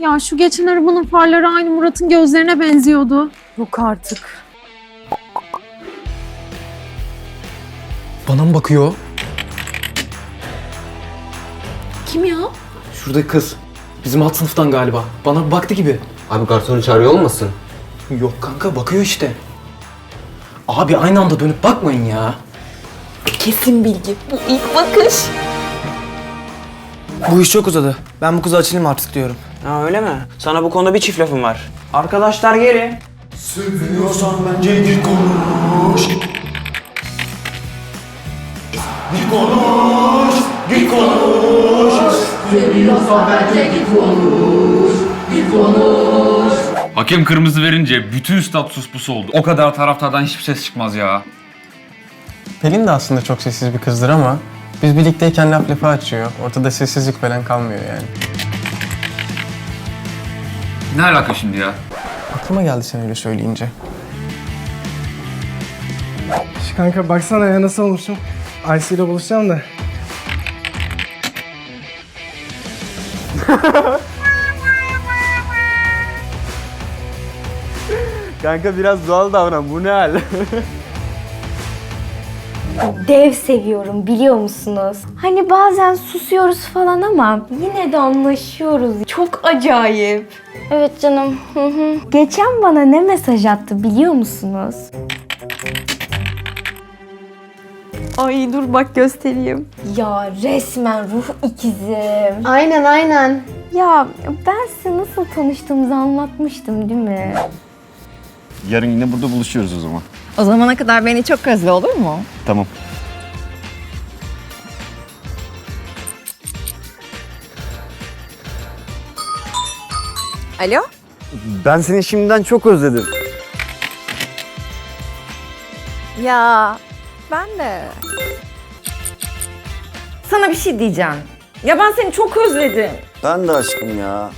Ya şu geçen arabanın farları aynı Murat'ın gözlerine benziyordu. Yok artık. Bana mı bakıyor? Kim ya? Şuradaki kız. Bizim alt sınıftan galiba. Bana baktı gibi. Abi garsonu çağırıyor olmasın? Yok kanka bakıyor işte. Abi aynı anda dönüp bakmayın ya. Kesin bilgi. Bu ilk bakış. Bu iş çok uzadı. Ben bu kıza açılayım artık diyorum. Ha öyle mi? Sana bu konuda bir çift lafım var. Arkadaşlar gelin. Hakem kırmızı verince bütün stat sus oldu. O kadar taraftardan hiçbir ses çıkmaz ya. Pelin de aslında çok sessiz bir kızdır ama biz birlikteyken laf lafa açıyor. Ortada sessizlik falan kalmıyor yani. Ne alaka şimdi ya? Aklıma geldi sen öyle söyleyince. Şu kanka baksana ya nasıl olmuşum. Ayşe ile buluşacağım da. Kanka biraz doğal davran. Bu ne hal? Dev seviyorum biliyor musunuz? Hani bazen susuyoruz falan ama yine de anlaşıyoruz. Çok acayip. Evet canım. Hı hı. Geçen bana ne mesaj attı biliyor musunuz? Ay dur bak göstereyim. Ya resmen ruh ikizim. Aynen aynen. Ya ben size nasıl tanıştığımızı anlatmıştım değil mi? Yarın yine burada buluşuyoruz o zaman. O zamana kadar beni çok özle olur mu? Tamam. Alo? Ben seni şimdiden çok özledim. Ya ben de. Sana bir şey diyeceğim. Ya ben seni çok özledim. Ben de aşkım ya.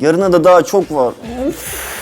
Yarına da daha çok var. Üf,